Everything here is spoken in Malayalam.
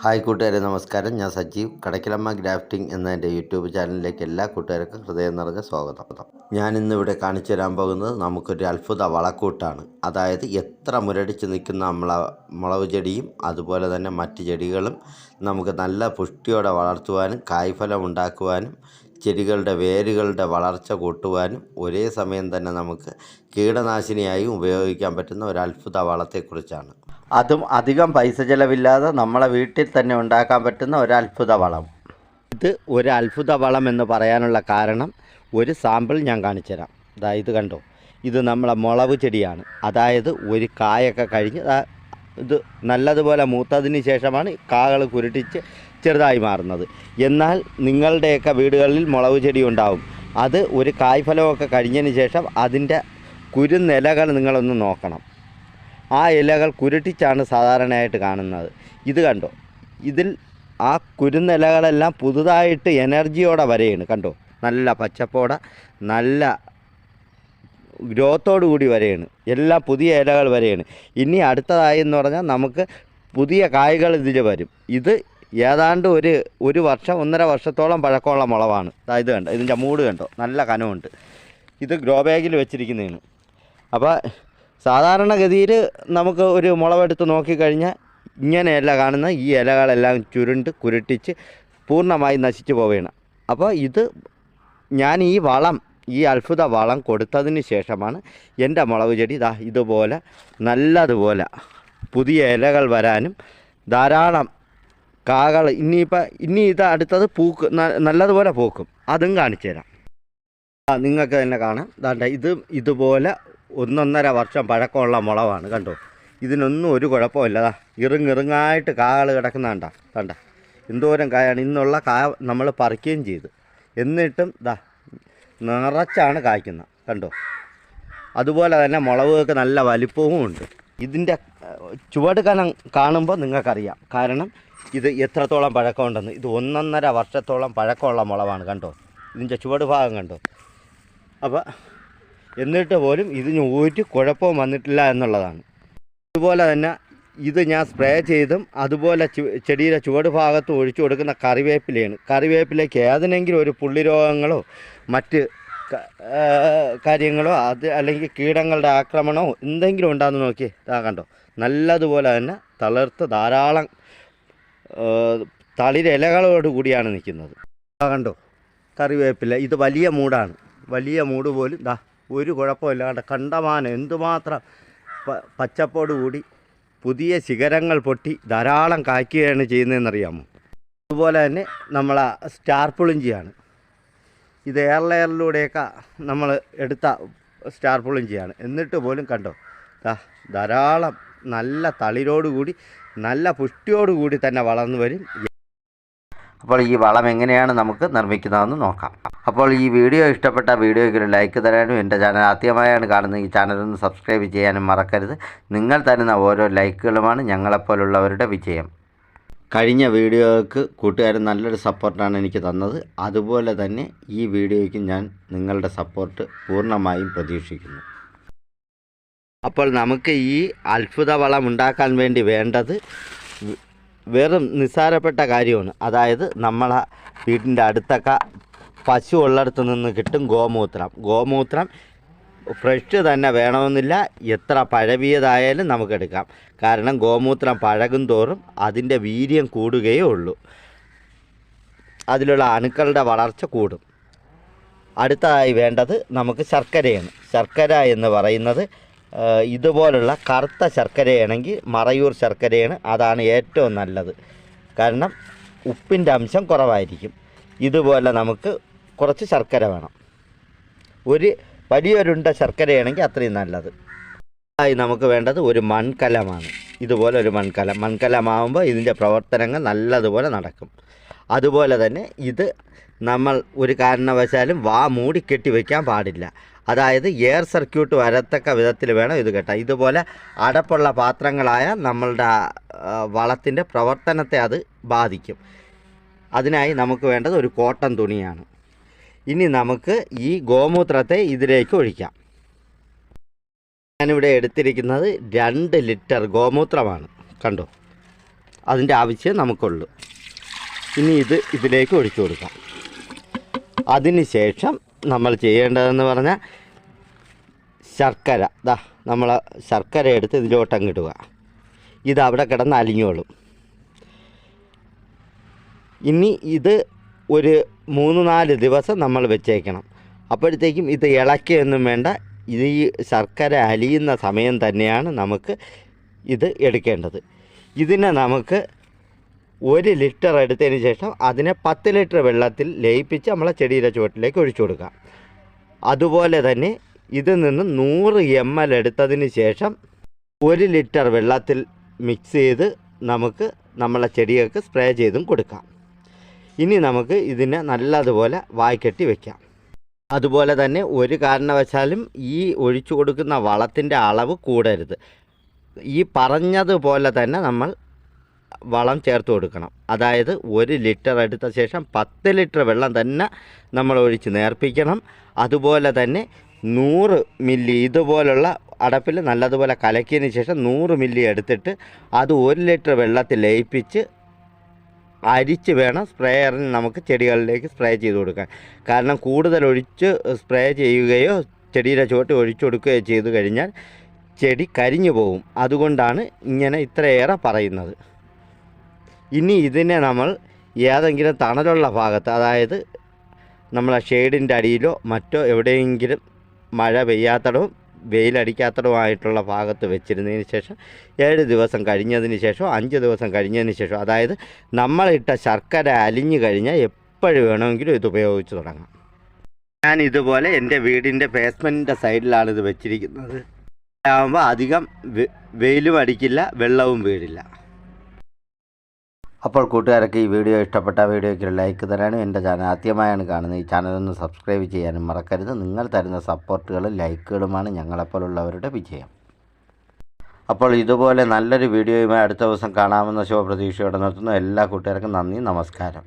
ഹായ് കൂട്ടുകാരെ നമസ്കാരം. ഞാൻ സജീവ്. കടക്കിലമ്മ ഗ്രാഫ്റ്റിംഗ് എന്ന എന്റെ യൂട്യൂബ് ചാനലിലേക്ക് എല്ലാ കൂട്ടുകാർക്കും ഹൃദയം നിറഞ്ഞ സ്വാഗതം. ഞാൻ ഇന്നിവിടെ കാണിച്ചു തരാൻ പോകുന്നത് നമുക്കൊരു അത്ഭുത വളക്കൂട്ടാണ്. അതായത് എത്ര മുരടിച്ച് നിൽക്കുന്ന മുള മുളക് ചെടിയും അതുപോലെ തന്നെ മറ്റ് ചെടികളും നമുക്ക് നല്ല പുഷ്ടിയോടെ വളർത്തുവാനും കായ്ഫലം ഉണ്ടാക്കുവാനും ചെടികളുടെ വേരുകളുടെ വളർച്ച കൂട്ടുവാനും ഒരേ സമയം തന്നെ നമുക്ക് കീടനാശിനിയായും ഉപയോഗിക്കാൻ പറ്റുന്ന ഒരു അത്ഭുത വളത്തെക്കുറിച്ചാണ്. അതും അധികം പൈസ ചിലവില്ലാതെ നമ്മളെ വീട്ടിൽ തന്നെ ഉണ്ടാക്കാൻ പറ്റുന്ന ഒരു അത്ഭുത വളം. ഇത് ഒരു അത്ഭുത വളം എന്ന് പറയാനുള്ള കാരണം ഒരു സാമ്പിൾ ഞാൻ കാണിച്ചുതരാം ഇതാ ഇത് കണ്ടോ? ഇത് നമ്മളെ മുളക് ചെടിയാണ്. അതായത് ഒരു കായൊക്കെ കഴിഞ്ഞ് ഇത് നല്ലതുപോലെ മൂത്തതിന് ശേഷമാണ് കാകൾ കുരുട്ടിച്ച് ചെറുതായി മാറുന്നത്. എന്നാൽ നിങ്ങളുടെയൊക്കെ വീടുകളിൽ മുളക് ചെടി ഉണ്ടാവും. അത് ഒരു കായ്ഫലമൊക്കെ കഴിഞ്ഞതിന് ശേഷം അതിന്റെ കുരുന്നിലകൾ നിങ്ങളൊന്ന് നോക്കണം. ആ ഇലകൾ കുരുട്ടിച്ചാണ് സാധാരണയായിട്ട് കാണുന്നത്. ഇത് കണ്ടോ? ഇതിൽ ആ കുരുന്നിലകളെല്ലാം പുതുതായിട്ട് എനർജിയോടെ വരെയാണ്. കണ്ടോ? നല്ല പച്ചപ്പോടെ നല്ല ഗ്രോത്തോടു കൂടി വരെയാണ്. എല്ലാം പുതിയ ഇലകൾ വരെയാണ്. ഇനി അടുത്തതായി എന്ന് പറഞ്ഞാൽ നമുക്ക് പുതിയ കായ്കൾ ഇതിൽ വരും. ഇത് ഏതാണ്ട് ഒരു ഒരു വർഷം ഒന്നര വർഷത്തോളം പഴക്കമുള്ള മുളവാണ്. ഇത് കണ്ടോ ഇതിന്റെ മൂട് കണ്ടോ നല്ല കനമുണ്ട് ഇത് ഗ്രോ ബാഗിൽ വെച്ചിരിക്കുന്നതാണ്. അപ്പോൾ സാധാരണഗതിയിൽ നമുക്ക് ഒരു മുളവെടുത്ത് നോക്കിക്കഴിഞ്ഞാൽ ഇങ്ങനെയല്ല കാണുന്ന ഈ ഇലകളെല്ലാം ചുരുണ്ട് കുരുട്ടിച്ച് പൂർണമായി നശിച്ചു പോവുകയാണ്. അപ്പോൾ ഇത് ഞാൻ ഈ വളം ഈ അത്ഭുത വളം കൊടുത്തതിന് ശേഷമാണ് എന്റെ മുളക് ചെടി ഇതാ ഇതുപോലെ നല്ലതുപോലെ പുതിയ ഇലകൾ വരാനും ധാരാളം കാകൾ ഇനിയിപ്പോൾ ഇനി ഇത് അടുത്തത് പൂക്ക് നല്ലതുപോലെ പൂക്കും. അതും കാണിച്ചു തരാം. നിങ്ങൾക്ക് തന്നെ കാണാം. ദാണ്ട ഇത് ഇതുപോലെ ഒന്നൊന്നര വർഷം പഴക്കമുള്ള മുളവാണ്. കണ്ടോ? ഇതിനൊന്നും ഒരു കുഴപ്പമില്ല ദാ ഇറുങ്ങിറുങ്ങായിട്ട് കാകൾ കിടക്കുന്ന കണ്ട എന്തോരം കായാണ്. ഇന്നുള്ള കായ നമ്മൾ പറിക്കുകയും ചെയ്തു. എന്നിട്ടും ദാ നിറച്ചാണ് കായ്ക്കുന്നത് കണ്ടോ? അതുപോലെ തന്നെ മുളവുകൾക്ക് നല്ല വലിപ്പവും ഉണ്ട്. ഇതിന്റെ ചുവട് കനം കാണുമ്പോൾ നിങ്ങൾക്കറിയാം. കാരണം ഇത് എത്രത്തോളം പഴക്കമുണ്ടെന്ന്. ഇത് ഒന്നൊന്നര വർഷത്തോളം പഴക്കമുള്ള മുളവാണ് കണ്ടോ? ഇതിന്റെ ചുവട് ഭാഗം കണ്ടോ? അപ്പോൾ എന്നിട്ട് പോലും ഇതിന് ഒരു കുഴപ്പവും വന്നിട്ടില്ല എന്നുള്ളതാണ്. അതുപോലെ തന്നെ ഇത് ഞാൻ സ്പ്രേ ചെയ്തും അതുപോലെ ചെടിയുടെ ചുവട് ഭാഗത്ത് ഒഴിച്ചു കൊടുക്കുന്ന കറിവേപ്പിലയാണ്. കറിവേപ്പിലേക്ക് ഏതിനെങ്കിലും ഒരു പുള്ളി രോഗങ്ങളോ മറ്റ് കാര്യങ്ങളോ അത് അല്ലെങ്കിൽ കീടങ്ങളുടെ ആക്രമണമോ എന്തെങ്കിലും ഉണ്ടാകുന്ന നോക്കി ഇതാ കണ്ടോ. നല്ലതുപോലെ തന്നെ തളിർത്ത് ധാരാളം തളിരിലകളോട് കൂടിയാണ് നിൽക്കുന്നത്. കണ്ടോ? കറിവേപ്പില. ഇത് വലിയ മൂടാണ്. വലിയ മൂട് പോലും ദാ ഒരു കുഴപ്പമില്ലാണ്ട് കണ്ടമാനം എന്തുമാത്രം പച്ചപ്പോടുകൂടി പച്ചപ്പോട് കൂടി പുതിയ ശിഖരങ്ങൾ പൊട്ടി ധാരാളം കായ്ക്കുകയാണ് ചെയ്യുന്നതെന്നറിയാമോ? അതുപോലെ തന്നെ നമ്മളെ സ്റ്റാർ പുളിഞ്ചിയാണ്. ഇത് എയർ നമ്മൾ എടുത്ത സ്റ്റാർ പുളിഞ്ചിയാണ്. എന്നിട്ട് പോലും കണ്ടോ? ധാരാളം നല്ല തളിരോടുകൂടി നല്ല പുഷ്ടിയോടുകൂടി തന്നെ വളർന്നു വരും. അപ്പോൾ ഈ വളം എങ്ങനെയാണ് നമുക്ക് നിർമ്മിക്കുന്നതെന്ന് നോക്കാം. അപ്പോൾ ഈ വീഡിയോ ഇഷ്ടപ്പെട്ട വീഡിയോയ്ക്ക് ഒരു ലൈക്ക് തരാനും എന്റെ ചാനൽ ആദ്യമായാണ് കാണുന്നത് ഈ ചാനൽ ഒന്ന് സബ്സ്ക്രൈബ് ചെയ്യാനും മറക്കരുത്. നിങ്ങൾ തരുന്ന ഓരോ ലൈക്കുകളുമാണ് ഞങ്ങളെപ്പോലുള്ളവരുടെ വിജയം. കഴിഞ്ഞ വീഡിയോയ്ക്ക് കൂട്ടുകാരൻ നല്ലൊരു സപ്പോർട്ടാണ് എനിക്ക് തന്നത്. അതുപോലെ തന്നെ ഈ വീഡിയോയ്ക്ക് ഞാൻ നിങ്ങളുടെ സപ്പോർട്ട് പൂർണമായും പ്രതീക്ഷിക്കുന്നു. അപ്പോൾ നമുക്ക് ഈ അത്ഭുത വളം ഉണ്ടാക്കാൻ വേണ്ടി വേണ്ടത് വെറും നിസ്സാരപ്പെട്ട കാര്യമാണ്. അതായത് നമ്മളെ വീടിന്റെ അടുത്തൊക്കെ പശു ഉള്ളിടത്ത് നിന്ന് കിട്ടും ഗോമൂത്രം. ഗോമൂത്രം ഫ്രഷ് തന്നെ വേണമെന്നില്ല. എത്ര പഴവിയതായാലും നമുക്കെടുക്കാം കാരണം ഗോമൂത്രം പഴകും തോറും അതിന്റെ വീര്യം കൂടുകയേ ഉള്ളൂ. അതിലുള്ള അണുക്കളുടെ വളർച്ച കൂടും. അടുത്തതായി വേണ്ടത് നമുക്ക് ശർക്കരയാണ്. ശർക്കര എന്ന് പറയുന്നത് ഇതുപോലുള്ള കറുത്ത ശർക്കരയാണെങ്കിൽ മറയൂർ ശർക്കരയാണ്. അതാണ് ഏറ്റവും നല്ലത്. കാരണം ഉപ്പിന്റെ അംശം കുറവായിരിക്കും. ഇതുപോലെ നമുക്ക് കുറച്ച് ശർക്കര വേണം. ഒരു വലിയൊരുണ്ട ശർക്കരയാണെങ്കിൽ അത്രയും നല്ലത്. ആയി നമുക്ക് വേണ്ടത് ഒരു മൺകലമാണ്. ഇതുപോലെ ഒരു മൺകലം. മൺകലമാകുമ്പോൾ ഇതിന്റെ പ്രവർത്തനങ്ങൾ നല്ലതുപോലെ നടക്കും. അതുപോലെ തന്നെ ഇത് നമ്മൾ ഒരു കാരണവശാലും വാ മൂടി കെട്ടി വയ്ക്കാൻ പാടില്ല. അതായത് എയർ സർക്യൂട്ട് വരത്തക്ക വിധത്തിൽ വേണം ഇത് കെട്ടാൻ ഇതുപോലെ അടപ്പുള്ള പാത്രങ്ങളായ നമ്മളുടെ വളത്തിന്റെ പ്രവർത്തനത്തെ അത് ബാധിക്കും. അതിനായി നമുക്ക് വേണ്ടത് ഒരു കോട്ടൺ തുണിയാണ്. ഇനി നമുക്ക് ഈ ഗോമൂത്രത്തെ ഇതിലേക്ക് ഒഴിക്കാം. ഞാനിവിടെ എടുത്തിരിക്കുന്നത് രണ്ട് ലിറ്റർ ഗോമൂത്രമാണ്. കണ്ടോ? അതിന്റെ ആവശ്യം നമുക്കുള്ളൂ. ഇനി ഇത് ഇതിലേക്ക് ഒഴിച്ചു കൊടുക്കാം. അതിന് ശേഷം നമ്മൾ ചെയ്യേണ്ടതെന്ന് പറഞ്ഞാൽ ശർക്കര. ദാ നമ്മൾ ശർക്കര എടുത്ത് ഇതിലോട്ട് അങ്ങിടുക ഇത് അവിടെ കിടന്ന് അലിഞ്ഞോളും. ഇനി ഇത് ഒരു മൂന്ന് നാല് ദിവസം നമ്മൾ വെച്ചേക്കണം. അപ്പോഴത്തേക്കും ഇത് ഇളക്കിയൊന്നും വേണ്ട. ഇത് ഈ ശർക്കര അലിയുന്ന സമയം തന്നെയാണ് നമുക്ക് ഇത് എടുക്കേണ്ടത്. ഇതിനെ നമുക്ക് ഒരു ലിറ്റർ എടുത്തതിന് ശേഷം അതിനെ പത്ത് ലിറ്റർ വെള്ളത്തിൽ ലയിപ്പിച്ച് നമ്മളെ ചെടിയുടെ ചുവട്ടിലേക്ക് ഒഴിച്ചു കൊടുക്കാം അതുപോലെ തന്നെ ഇതിൽ നിന്ന് നൂറ് എം എൽ എടുത്തതിന് ശേഷം ഒരു ലിറ്റർ വെള്ളത്തിൽ മിക്സ് ചെയ്ത് നമുക്ക് നമ്മളെ ചെടികൾക്ക് സ്പ്രേ ചെയ്തും കൊടുക്കാം. ഇനി നമുക്ക് ഇതിനെ നല്ലതുപോലെ വായ്ക്കെട്ടി വയ്ക്കാം അതുപോലെ തന്നെ ഒരു കാരണവശാലും ഈ ഒഴിച്ചു കൊടുക്കുന്ന വളത്തിന്റെ അളവ് കൂടരുത്. ഈ പറഞ്ഞതുപോലെ തന്നെ നമ്മൾ വളം ചേർത്ത് കൊടുക്കണം. അതായത് ഒരു ലിറ്റർ എടുത്ത ശേഷം പത്ത് ലിറ്റർ വെള്ളം തന്നെ നമ്മൾ ഒഴിച്ച് നേർപ്പിക്കണം. അതുപോലെ തന്നെ നൂറ് മില്ലി ഇതുപോലുള്ള അടപ്പിൽ നല്ലതുപോലെ കലക്കിയതിന് ശേഷം നൂറ് മില്ലി എടുത്തിട്ട് അത് ഒരു ലിറ്റർ വെള്ളത്തിൽ ലയിപ്പിച്ച് അരിച്ച് വേണം സ്പ്രേയറിന് നമുക്ക് ചെടികളിലേക്ക് സ്പ്രേ ചെയ്ത് കൊടുക്കാൻ. കാരണം കൂടുതൽ ഒഴിച്ച് സ്പ്രേ ചെയ്യുകയോ ചെടിയുടെ ചുവട്ട് ഒഴിച്ചു കൊടുക്കുകയോ ചെയ്തു കഴിഞ്ഞാൽ ചെടി കരിഞ്ഞു പോകും. അതുകൊണ്ടാണ് ഇങ്ങനെ ഇത്രയേറെ പറയുന്നത്. ഇനി ഇതിനെ നമ്മൾ ഏതെങ്കിലും തണലുള്ള ഭാഗത്ത് അതായത് നമ്മളെ ഷെയ്ഡിന്റെ അടിയിലോ മറ്റോ എവിടെയെങ്കിലും മഴ പെയ്യാത്തടവും വെയിലടിക്കാത്തടവുമായിട്ടുള്ള ഭാഗത്ത് വെച്ചിരുന്നതിന് ശേഷം ഏഴ് ദിവസം കഴിഞ്ഞതിന് ശേഷം അഞ്ച് ദിവസം കഴിഞ്ഞതിന് ശേഷം അതായത് നമ്മളിട്ട ശർക്കര അലിഞ്ഞു കഴിഞ്ഞാൽ എപ്പോഴും വേണമെങ്കിലും ഇത് ഉപയോഗിച്ച് തുടങ്ങാം. ഞാൻ ഇതുപോലെ എന്റെ വീടിന്റെ ബേസ്മെന്റിന്റെ സൈഡിലാണ് ഇത് വെച്ചിരിക്കുന്നത്. ആകുമ്പോൾ അധികം വെയിലും അടിക്കില്ല വെള്ളവും വീഴില്ല. അപ്പോൾ കൂട്ടുകാരൊക്കെ ഈ വീഡിയോ ഇഷ്ടപ്പെട്ട വീഡിയോയ്ക്ക് ലൈക്ക് തരാനും എന്റെ ചാനൽ ആദ്യമായാണ് കാണുന്നത്. ഈ ചാനലൊന്ന് സബ്സ്ക്രൈബ് ചെയ്യാനും മറക്കരുത്. നിങ്ങൾ തരുന്ന സപ്പോർട്ടുകളും ലൈക്കുകളുമാണ് ഞങ്ങളെപ്പോലുള്ളവരുടെ വിജയം. അപ്പോൾ ഇതുപോലെ നല്ലൊരു വീഡിയോയുമായി അടുത്ത ദിവസം കാണാമെന്ന ശുഭപ്രതീക്ഷയോടെ നിർത്തുന്നു. എല്ലാ കൂട്ടുകാർക്കും നന്ദി നമസ്കാരം.